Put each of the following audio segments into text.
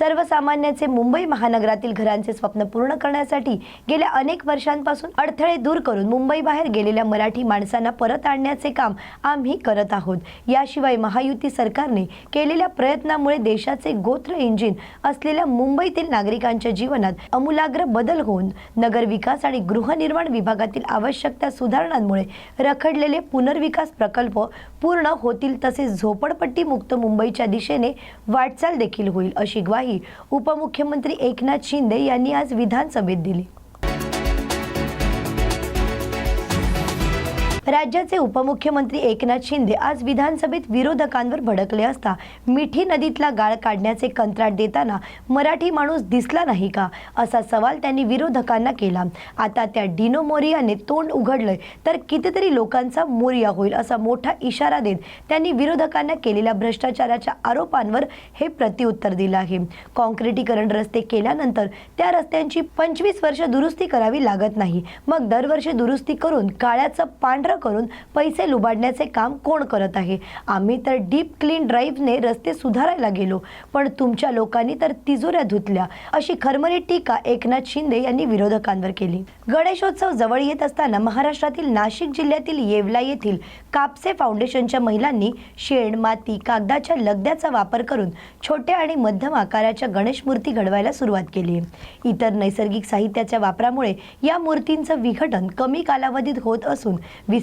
सर्वसामान्याचे मुंबई महानगरातील घरांचे स्वप्न पूर्ण करण्यासाठी गेल्या अनेक वर्षांपासून अडथळे दूर करून मुंबई बाहेर गेलेल्या मराठी माणसांना परत आणण्याचे काम आम्ही करत आहोत. याशिवाय महायुती सरकारने केलेल्या प्रयत्नामुळे देशाचे गोत्र इंजिन असलेल्या मुंबईतील नागरिकांच्या जीवनात अमूलाग्र बदल होऊन नगर विकास आणि गृहनिर्माण विभागातील आवश्यक त्या सुधारणांमुळे रखडलेले पुनर्विकास प्रकल्प पूर्ण होतील तसेच झोपडपट्टी मुक्त मुंबईच्या दिशेने वाटचाल देखील होईल अशी ग्वाही उपमुख्यमंत्री एकनाथ शिंदे यांनी आज विधानसभेत दिली. राज्याचे उपमुख्यमंत्री एकनाथ शिंदे आज विधानसभेत विरोधकांवर भडकले असता मिठी नदीतला गाळ काढण्याचे कंत्राट देताना मराठी माणूस दिसला नाही का असा सवाल त्यांनी विरोधकांना केला. आता त्या डिनो मोरियाने तोंड उघडलंय तर कितीतरी लोकांचा मोरिया होईल असा मोठा इशारा देत त्यांनी विरोधकांना केलेल्या भ्रष्टाचाराच्या आरोपांवर हे प्रत्युत्तर दिलं आहे. काँक्रिटीकरण रस्ते केल्यानंतर त्या रस्त्यांची पंचवीस वर्ष दुरुस्ती करावी लागत नाही. मग दरवर्षी दुरुस्ती करून काळ्याचं पांढरं करून पैसे लुबाडण्याचे काम कोण करत आहे? आम्ही तर डीप क्लीन ड्राईव्हने रस्ते सुधारायला गेलो पण तुमच्या लोकांनी तर तिजोऱ्या धुतल्या अशी खरमरी टीका एकनाथ शिंदे यांनी विरोधकांवर केली. गणेशोत्सव जवळ येत असताना महाराष्ट्रातील नाशिक जिल्ह्यातील येवला येथील कापसे फाउंडेशनच्या महिलांनी शेण माती कागदाच्या लगद्याचा वापर करून छोट्या आणि मध्यम आकाराच्या गणेश मूर्ती घडवायला सुरुवात केली. आहे इतर नैसर्गिक साहित्याच्या वापरामुळे या मूर्तींचं विघटन कमी कालावधीत होत असून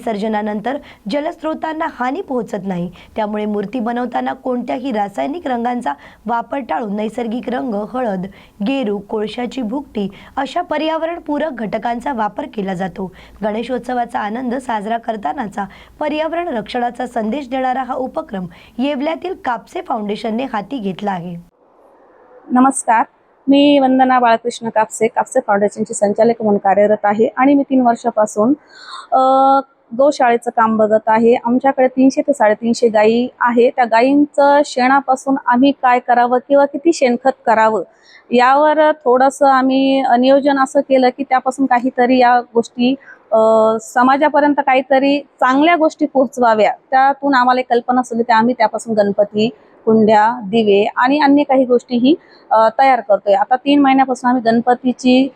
विसर्जनानंतर जलस्रोतांना हानी पोहोचत नाही. त्यामुळे मूर्ती बनवताना कोणत्याही रासायनिक रंगांचा वापर टाळून नैसर्गिक रंग हळद गेरू कोळशाची भुकटी अशा पर्यावरणपूरक घटकांचा वापर केला जातो. गणेशोत्सवाचा आनंद साजरा करतानाचा पर्यावरण रक्षणाचा संदेश देणारा हा उपक्रम येवल्यातील कापसे फाउंडेशनने हाती घेतला आहे. नमस्कार. मी वंदना बाळकृष्ण कापसे कापसे फाउंडेशनची संचालक म्हणून कार्यरत आहे आणि मी तीन वर्षापासून गोशाळेचं काम बघत आहे. आमच्याकडे तीनशे ते साडेतीनशे गायी आहे त्या गायींचं शेणापासून आम्ही काय करावं किंवा किती शेणखत करावं यावर थोडंसं आम्ही नियोजन असं केलं की त्यापासून काहीतरी या गोष्टी समाजापर्यंत काहीतरी चांगल्या गोष्टी पोहोचवाव्या. त्यातून आम्हाला एक कल्पना असली त्या आम्ही त्यापासून गणपती कुंड्या दिवे आणि अन्य काही गोष्टीही तयार करतोय. आता तीन महिन्यापासून आम्ही गणपतीची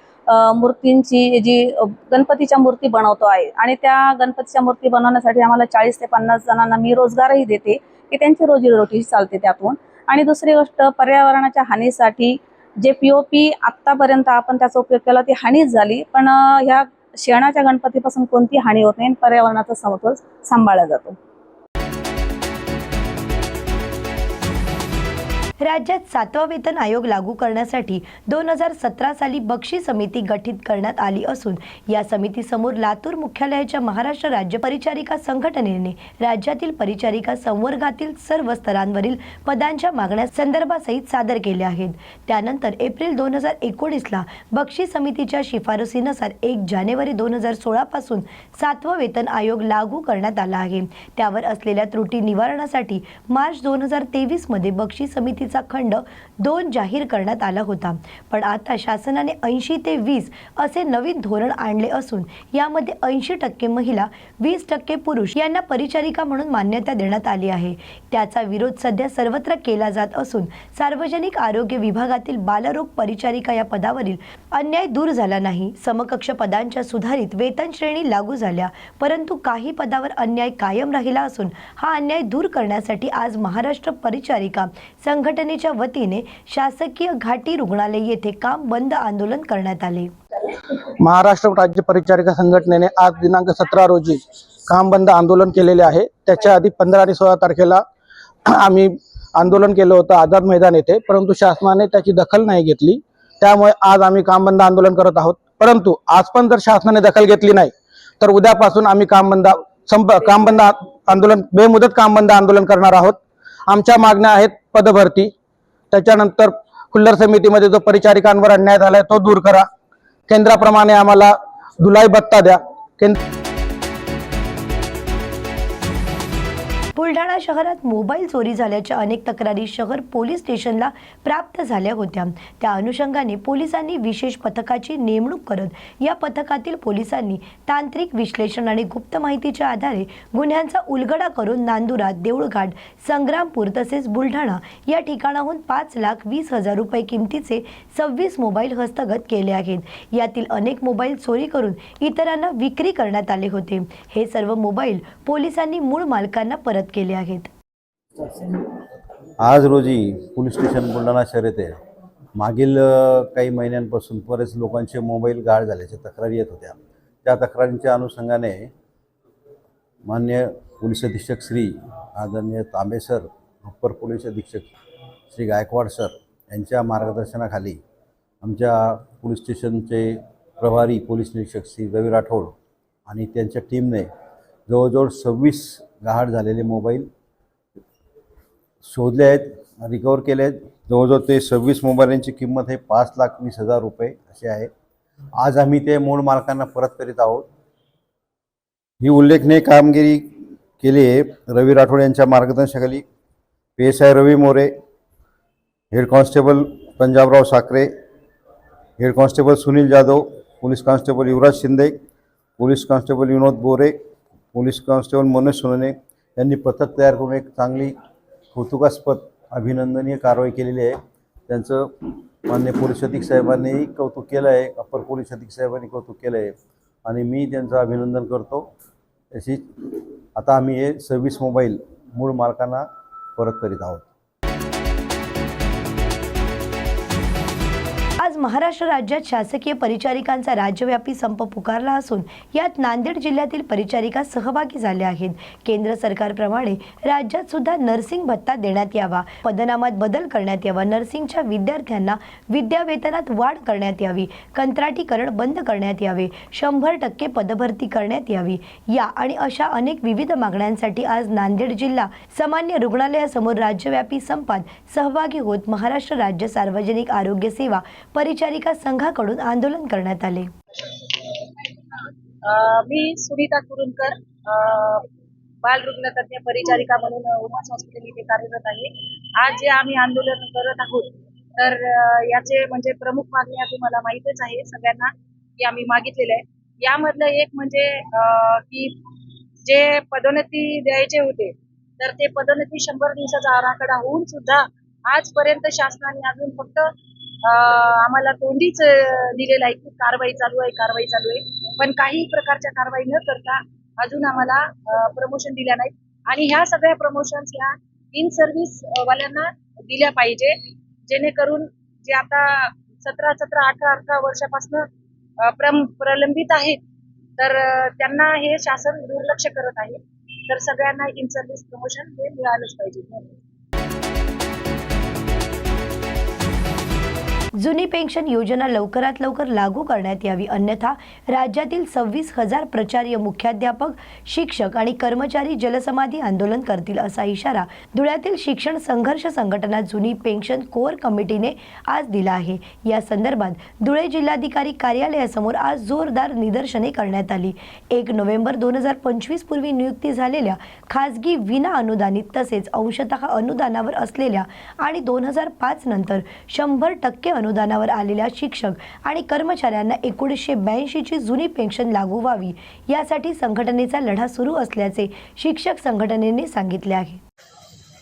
मूर्तींची जी गणपतीच्या मूर्ती बनवतो आहे. आणि त्या गणपतीच्या मूर्ती बनवण्यासाठी आम्हाला चाळीस ते पन्नास जणांना मी रोजगारही देते की त्यांची रोजीरोटी चालते त्यातून. आणि दुसरी गोष्ट पर्यावरणाच्या हानीसाठी जे पी ओ पी आत्तापर्यंत आपण त्याचा उपयोग केला ती हानीच झाली. पण ह्या शेणाच्या गणपतीपासून कोणती हानी होत नाही आणि पर्यावरणाचा समतोल सांभाळला जातो. राज्यात सातवा वेतन आयोग लागू करण्यासाठी दोन हजार सतरा साली बक्षी समिती गठीत करण्यात आली असून या समितीसमोर लातूर मुख्यालयाच्या महाराष्ट्र राज्य परिचारिका संघटनेने राज्यातील परिचारिका संवर्गातील सर्व स्तरांवरील पदांच्या मागण्या संदर्भासहित सादर केल्या आहेत. त्यानंतर एप्रिल दोन हजार एकोणीसला बक्षी समितीच्या शिफारसीनुसार एक जानेवारी दोन हजार सोळापासून सातवा वेतन आयोग लागू करण्यात आला आहे. त्यावर असलेल्या त्रुटी निवारणासाठी मार्च दोन हजार तेवीसमध्ये बक्षी समितीचे खंड दोन जाहीर करण्यात आला होता. पण आता शासनाने ऐंशी ते वीस असे नवीन धोरण आणले असून यामध्ये ऐंशी टक्के महिला वीस टक्के पुरुष यांना परिचारिका म्हणून मान्यता देण्यात आली आहे. त्याचा विरोध सध्या सर्वत्र केला जात असून सार्वजनिक आरोग्य विभागातील बालरोग परिचारिका या पदावरील अन्याय दूर झाला नाही. समकक्ष पदांच्या सुधारित वेतन श्रेणी लागू झाल्या परंतु काही पदावर अन्याय कायम राहिला असून हा अन्याय दूर करण्यासाठी आज महाराष्ट्र परिचारिका संघटनेच्या वतीने शासकीय घाटी रुग्णालय येथे काम बंद आंदोलन करण्यात आले. महाराष्ट्र राज्य परिचारिका संघटनेने आज दिनांक सतरा रोजी काम बंद आंदोलन केलेले आहे. त्याच्या आधी पंधरा आणि सोळा तारखेला आम्ही आंदोलन केलं होतं आझाद मैदान येथे परंतु शासनाने त्याची दखल नाही घेतली. त्यामुळे आज आम्ही काम बंद आंदोलन करत आहोत. परंतु आज पण जर शासनाने दखल घेतली नाही तर उद्यापासून आम्ही काम बंद संप काम बंद आंदोलन बेमुदत काम बंद आंदोलन करणार आहोत. आमच्या मागण्या आहेत पदभरती. त्याच्यानंतर खुल्लर समितीमध्ये जो परिचारिकांवर अन्याय झालाय तो दूर करा. केंद्राप्रमाणे आम्हाला धुलाई भत्ता द्या. केंद्र बुलढाणा शहरात मोबाईल चोरी झाल्याच्या अनेक तक्रारी शहर पोलीस स्टेशनला प्राप्त झाल्या होत्या. त्या अनुषंगाने पोलिसांनी विशेष पथकाची नेमणूक करत या पथकातील पोलिसांनी तांत्रिक विश्लेषण आणि गुप्त माहितीच्या आधारे गुन्ह्यांचा उलगडा करून नांदुरा देऊळघाट संग्रामपूर तसेच बुलढाणा या ठिकाणाहून पाच लाख वीस हजार रुपये किमतीचे सव्वीस मोबाईल हस्तगत केले आहेत. यातील अनेक मोबाईल चोरी करून इतरांना विक्री करण्यात आले होते. हे सर्व मोबाईल पोलिसांनी मूळ मालकांना परत केले. आहेत. आज रोजी पोलीस स्टेशन बुलढाणा शहर येथे मागील काही महिन्यांपासून बरेच लोकांचे मोबाईल गाळ झाल्याच्या तक्रारी येत होत्या. त्या तक्रारींच्या अनुषंगाने मान्य पोलीस अधीक्षक श्री आदरणीय तांबे सर अप्पर पोलीस अधीक्षक श्री गायकवाड सर यांच्या मार्गदर्शनाखाली आमच्या पोलीस स्टेशनचे प्रभारी पोलीस निरीक्षक श्री रवी राठोड आणि त्यांच्या टीमने जवळजवळ सव्वीस गहाळ झालेले मोबाईल शोधले आहेत रिकवर केले आहेत. जवळजवळ ते सव्वीस मोबाईलांची किंमत हे पाच लाख वीस हजार रुपये असे आहे. आज आम्ही ते मूळ मालकांना परत करीत आहोत. ही उल्लेखनीय कामगिरी केली आहे रवी राठोड यांच्या मार्गदर्शनाखाली. P S I Ravi More head constable Panjabrao Sakhare head constable Sunil Jadhav police constable Yuvraj Shinde police constable Vinod Bore police constable Manoj सोनने यांनी पथक तयार करून एक चांगली कौतुकास्पद अभिनंदनीय कारवाई केलेली आहे. त्यांचं मान्य पोलीस अधीक्षक साहेबांनीही कौतुक केलं आहे अप्पर पोलीस अधीक्षक साहेबांनी कौतुक केलं आहे आणि मी त्यांचं अभिनंदन करतो. तशीच आता आम्ही हे सव्वीस मोबाईल मूळ मालकांना परत करीत आहोत. महाराष्ट्र राज्यात शासकीय परिचारिकांचा राज्यव्यापी संप पुकारला असून यात नांदेड जिल्ह्यातील परिचारिका सहभागी झाल्या आहेत. केंद्र सरकारप्रमाणे राज्यात सुद्धा नर्सिंग भत्ता देण्यात यावा पदनामात बदल करण्यात यावा नर्सिंगच्या विद्यार्थ्यांना विद्यावेतनात वाढ करण्यात यावी कंत्राटीकरण बंद करण्यात यावे शंभर टक्के पदभरती करण्यात यावी या आणि अशा अनेक विविध मागण्यांसाठी आज नांदेड जिल्हा सामान्य रुग्णालयासमोर राज्यव्यापी संपात सहभागी होत महाराष्ट्र राज्य सार्वजनिक आरोग्य सेवा परि परिचारिका संघाकडून आंदोलन करण्यात आले. मी सुनीता कुरुणकर बाल रुग्णतज्ञ परिचारिका म्हणून उमास हॉस्पिटल इथे कार्यरत आहे. आज जे आम्ही आंदोलन करत आहोत तर याचे म्हणजे प्रमुख मागण्या तुम्हाला माहीतच आहे सगळ्यांना की आम्ही मागितलेलं आहे. यामधलं एक म्हणजे की जे पदोन्नती द्यायचे होते तर ते पदोन्नती शंभर दिवसाचा आराखडा होऊन सुद्धा आजपर्यंत शासनाने अजून फक्त आम्हाला तोंडीच दिलेलं आहे की कारवाई चालू आहे कारवाई चालू आहे. पण काही प्रकारच्या कारवाई न करता अजून आम्हाला प्रमोशन दिल्या नाहीत. आणि ह्या सगळ्या प्रमोशन्स ह्या इन सर्व्हिस वाल्यांना दिल्या पाहिजे. जेणेकरून जे आता सतरा सतरा अठरा अठरा वर्षापासून प्रम प्रलंबित आहेत तर त्यांना हे शासन दुर्लक्ष करत आहे. तर सगळ्यांना इन सर्व्हिस प्रमोशन हे मिळालंच पाहिजे. जुनी पेन्शन योजना लवकरात लवकर लागू करण्यात यावी. अन्यथा राज्यातील सव्वीस हजार प्रचार्य मुख्याध्यापक शिक्षक आणि कर्मचारी जलसमाधी आंदोलन करतील असा इशारा धुळ्यातील शिक्षण संघर्ष संघटना जुनी पेन्शन कोर कमिटीने आज दिला आहे. या संदर्भात धुळे जिल्हाधिकारी कार्यालयासमोर आज जोरदार निदर्शने करण्यात आली. एक नोव्हेंबर दोन हजार पंचवीस पूर्वी नियुक्ती झालेल्या खाजगी विना अनुदानित तसेच अंशतः अनुदानावर असलेल्या आणि दोन हजार पाच नंतर शंभर टक्के अनुदानावर आलेल्या शिक्षक आणि कर्मचाऱ्यांना एकोणीसशे ब्याऐंशीची जुनी पेन्शन लागू व्हावी. यासाठी संघटनेचा लढा सुरू असल्याचे शिक्षक संघटनेने सांगितले आहे.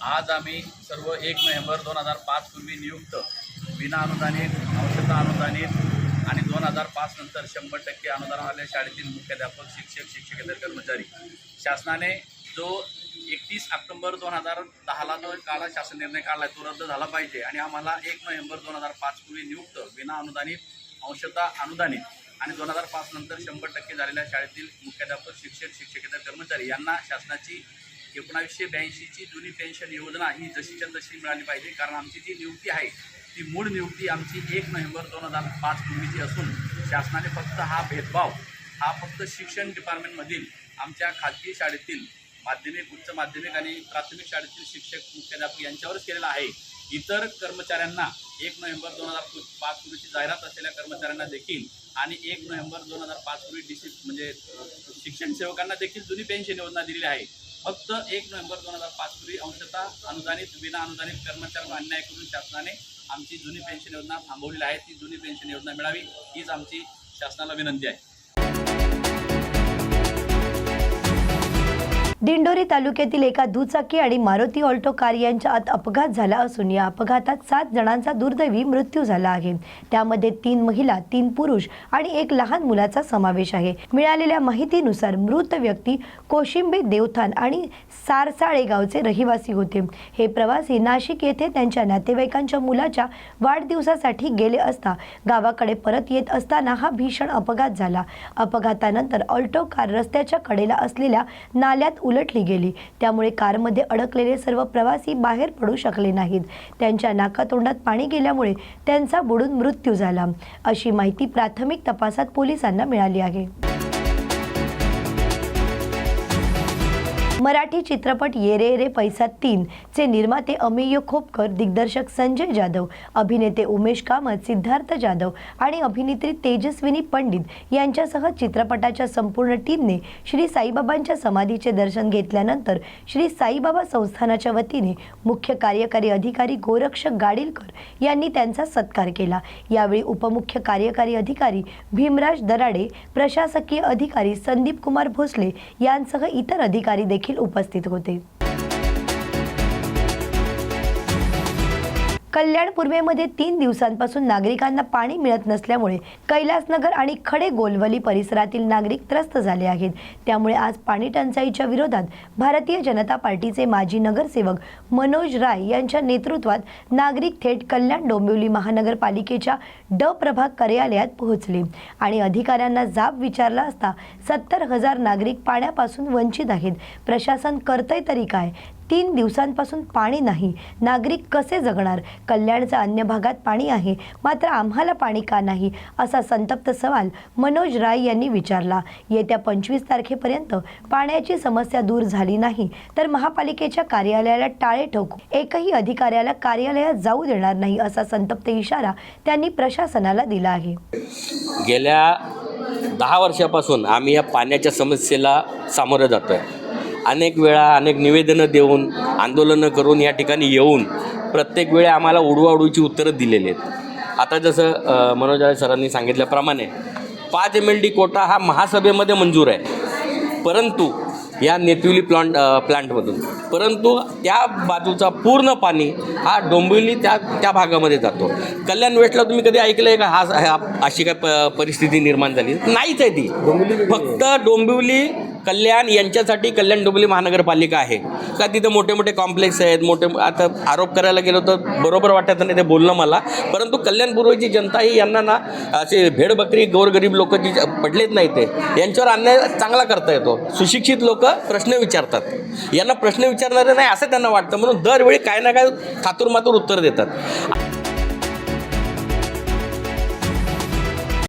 आज आम्ही सर्व एक नोव्हेंबर दोन हजार पाच पूर्वी नियुक्त विना अनुदानित औषध अनुदानित आणि दोन हजार पाच नंतर शंभर टक्के अनुदान आलेल्या शाळेतील मुख्याध्यापक शिक्षक शिक्षकेतर कर्मचारी. शासनाने जो एकतीस ऑक्टोबर दोन हजार दहाला जो काळा शासन निर्णय काढला तो रद्द झाला पाहिजे. आणि आम्हाला एक नोव्हेंबर दोन हजार पाच पूर्वी नियुक्त विना अनुदानित अंशतः अनुदानित आणि दोन हजार पाच नंतर शंभर टक्के झालेल्या शाळेतील मुख्याध्यापक शिक्षक शिक्षकेतर कर्मचारी यांना शासनाची एकोणावीसशे ब्याऐंशीची जुनी पेन्शन योजना ही जशीच्या तशी मिळाली पाहिजे. कारण आमची जी नियुक्ती आहे ती मूळ नियुक्ती आमची एक नोव्हेंबर दोन हजार पाच पूर्वीची असून शासनाने फक्त हा भेदभाव हा फक्त शिक्षण डिपार्टमेंटमधील आमच्या खाजगी शाळेतील माध्यमिक उच्च माध्यमिक आणि प्राथमिक शाळेतील शिक्षक मुख्याध्यापक यांच्यावरच केलेला आहे. इतर कर्मचाऱ्यांना एक नोव्हेंबर दोन हजार पाच पूर्वीची जाहिरात असलेल्या कर्मचाऱ्यांना देखील आणि एक नोव्हेंबर दोन हजार पाच पूर्वी डिसी म्हणजे शिक्षण सेवकांना देखील जुनी पेन्शन योजना दिलेली आहे. फक्त एक नोव्हेंबर दोन हजार पाच पूर्वी अंशतः अनुदानित विना अनुदानित कर्मचाऱ्यांना अन्याय करून शासनाने आमची जुनी पेन्शन योजना थांबवलेली आहे. ती जुनी पेन्शन योजना मिळावी हीच आमची शासनाला विनंती आहे. दिंडोरी तालुक्यातील एका दुचाकी आणि मारुती ऑल्टो कार यांच्यात अपघात झाला असून या अपघातात सात जणांचा दुर्दैवी मृत्यू झाला आहे. त्यामध्ये तीन महिला तीन पुरुष आणि एक लहान मुलाचा समावेश आहे. मिळालेल्या माहितीनुसार मृत व्यक्ती कोशिंबे देवथान आणि सारसाळे गावचे रहिवासी होते. हे प्रवासी नाशिक येथे त्यांच्या नातेवाईकांच्या मुलाच्या वाढदिवसासाठी गेले असता गावाकडे परत येत असताना हा भीषण अपघात झाला. अपघातानंतर ऑल्टो कार रस्त्याच्या कडेला असलेल्या नाल्यात उलटली गेली. त्यामुळे कारमध्ये अडकलेले सर्व प्रवासी बाहेर पडू शकले नाहीत. त्यांच्या नाकातोंडात पाणी गेल्यामुळे त्यांचा बुडून मृत्यू झाला. अशी माहिती प्राथमिक तपासात पोलिसांना मिळाली आहे. मराठी चित्रपट ये रे रे पैसा तीन चे निर्माते अमेय खोपकर दिग्दर्शक संजय जाधव अभिनेते उमेश कामत सिद्धार्थ जाधव आणि अभिनेत्री तेजस्विनी पंडित यांच्यासह चित्रपटाच्या संपूर्ण टीमने श्री साईबाबांच्या समाधीचे दर्शन घेतल्यानंतर श्री साईबाबा संस्थानाच्या वतीने मुख्य कार्यकारी अधिकारी गोरक्षक गाडीलकर यांनी त्यांचा सत्कार केला. यावेळी उपमुख्य कार्यकारी अधिकारी भीमराज दराडे प्रशासकीय अधिकारी संदीप कुमार भोसले यांसह इतर अधिकारी देखील देखील उपस्थित होते. कल्याण पूर्वेमध्ये तीन दिवसांपासून नागरिकांना पाणी मिळत नसल्यामुळे कैलासनगर आणि खडे गोलवली परिसरातील नागरिक त्रस्त झाले आहेत. त्यामुळे आज पाणी टंचाईच्या विरोधात भारतीय जनता पार्टीचे माजी नगरसेवक मनोज राय यांच्या नेतृत्वात नागरिक थेट कल्याण डोंबिवली महानगरपालिकेच्या ड प्रभाग कार्यालयात पोहोचले आणि अधिकाऱ्यांना जाब विचारला असता सत्तर हजार नागरिक पाण्यापासून वंचित आहेत. प्रशासन करतंय तरी काय? तीन दिवसांपासून पाणी नाही. नागरिक कसे जगणार? कल्याणच्या अन्य भागात पाणी आहे मात्र आम्हाला पाणी का नाही? असा संतप्त सवाल मनोज राय यांनी विचारला. येत्या पंचवीस तारखेपर्यंत पाण्याची समस्या दूर झाली नाही तर महापालिकेच्या कार्यालयाला टाळे ठोकू. एकही अधिकाऱ्याला कार्यालयात जाऊ देणार नाही असा संतप्त इशारा त्यांनी प्रशासनाला दिला आहे. गेल्या दहा वर्षापासून आम्ही या पाण्याच्या समस्येला सामोरं जातो आहे अनेक वेळा अनेक निवेदनं देऊन आंदोलनं करून या ठिकाणी येऊन प्रत्येक वेळी आम्हाला उडवाउडवीची उत्तरं दिलेली आहेत. आता जसं अ, मनोज राय सरांनी सांगितल्याप्रमाणे पाच एम एल डी कोटा हा महासभेमध्ये मंजूर आहे. परंतु या नेतिवली प्लांट प्लांटमधून परंतु त्या बाजूचा पूर्ण पाणी हा डोंबिवली त्या त्या भागामध्ये जातो. कल्याण वेस्टला तुम्ही कधी ऐकलं आहे का? हा हा- अशी काय प परिस्थिती निर्माण झाली. नाहीच आहे ती. फक्त डोंबिवली कल्याण यांच्यासाठी कल्याण डोंबिवली महानगरपालिका आहे. का तिथं मोठे मोठे कॉम्प्लेक्स आहेत मोठे आता आरोप करायला गेलो तर बरोबर वाटत नाही ते बोलणं मला. परंतु कल्याणपूर्वीची जनता ही यांना ना असे भेडबकरी गोरगरीब लोक जी पडलेत नाही ते यांच्यावर अन्याय चांगला करता येतो. सुशिक्षित लोक प्रश्न विचारतात. यांना प्रश्न विचारणारे नाही असं त्यांना वाटतं. म्हणून दरवेळी काय ना काय थातुरमातूर उत्तर देतात.